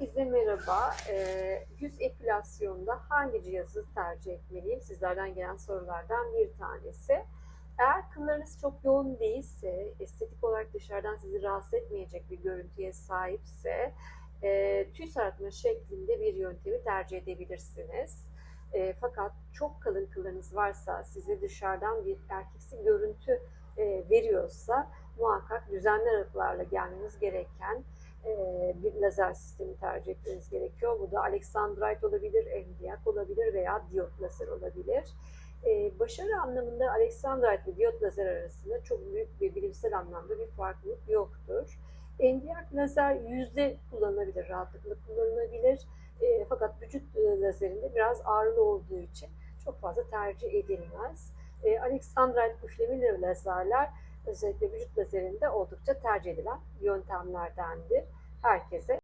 Herkese merhaba. Ee, yüz epilasyonda hangi cihazı tercih etmeliyim? Sizlerden gelen sorulardan bir tanesi. Eğer kıllarınız çok yoğun değilse, estetik olarak dışarıdan sizi rahatsız etmeyecek bir görüntüye sahipse, e, tüy sarartma şeklinde bir yöntemi tercih edebilirsiniz. E, fakat çok kalın kıllarınız varsa, size dışarıdan bir erkeksi görüntü e, veriyorsa, muhakkak düzenli aralıklarla gelmeniz gereken bir lazer sistemi tercih etmeniz gerekiyor. Bu da Alexandrite olabilir, Endiak olabilir veya diyot lazer olabilir. E, başarı anlamında Alexandrite ve diyot lazer arasında çok büyük bir bilimsel anlamda bir farklılık yoktur. Endiak lazer yüzde kullanılabilir, rahatlıkla kullanılabilir. E, fakat vücut e, lazerinde biraz ağırlı olduğu için çok fazla tercih edilmez. Alexandrite üflemeli lazerler özellikle vücut lazerinde oldukça tercih edilen yöntemlerdendir. Herkese